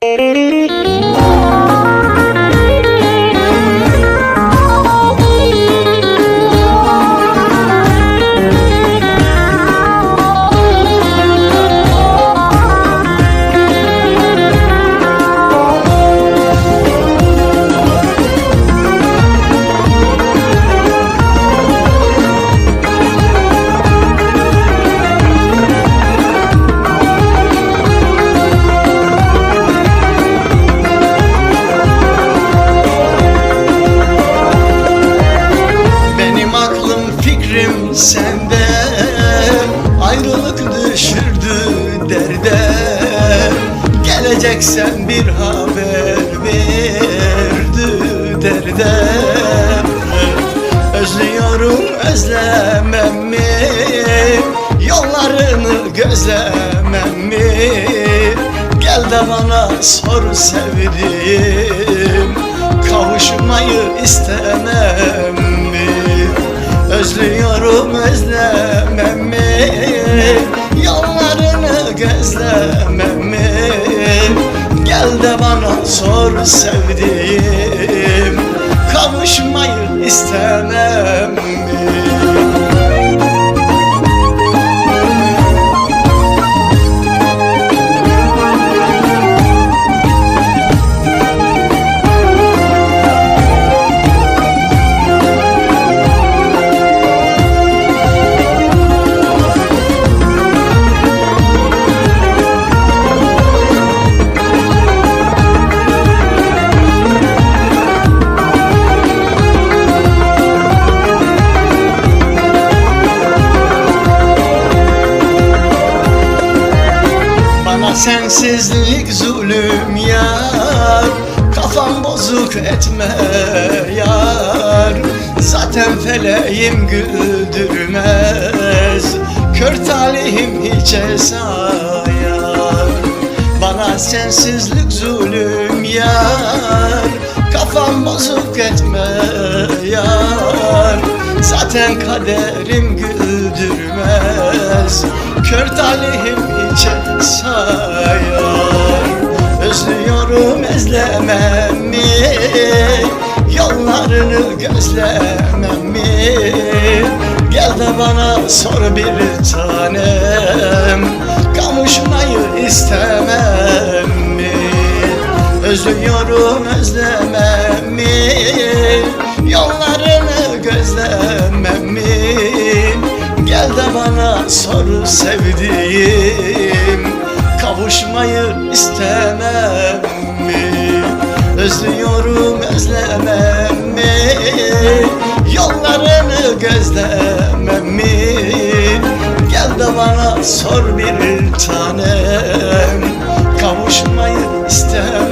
Thank you. Fikrim sende Ayrılık düşürdü derde. Geleceksen bir haber verdi derde. Özlüyorum özlemem mi? Yollarını gözlemem mi? Gel de bana sor sevdiğim. Kavuşmayı istemem Gözlemem mi Gel de bana sor sevdiğim. Kavuşmayı istemem sensizlik zulüm yar. Kafam bozuk etme yar. Zaten feleğim güldürmez. Kör talihim hiçe sayar Bana sensizlik zulüm yar. Kafam bozuk etme yar. Zaten kaderim güldürmez. Kör talihim Yollarını gözlemem. Mi Gel de bana sor bir tanem. Kavuşmayı istemem mi? Özlüyorum özlemem mi? Yollarını gözlemem mi? Gel de bana sor sevdiğim. Kavuşmayı istemem mi? Özlüyorum Yollarını gözlemem mi Gel de bana sor bir tanem. Kavuşmayı istemem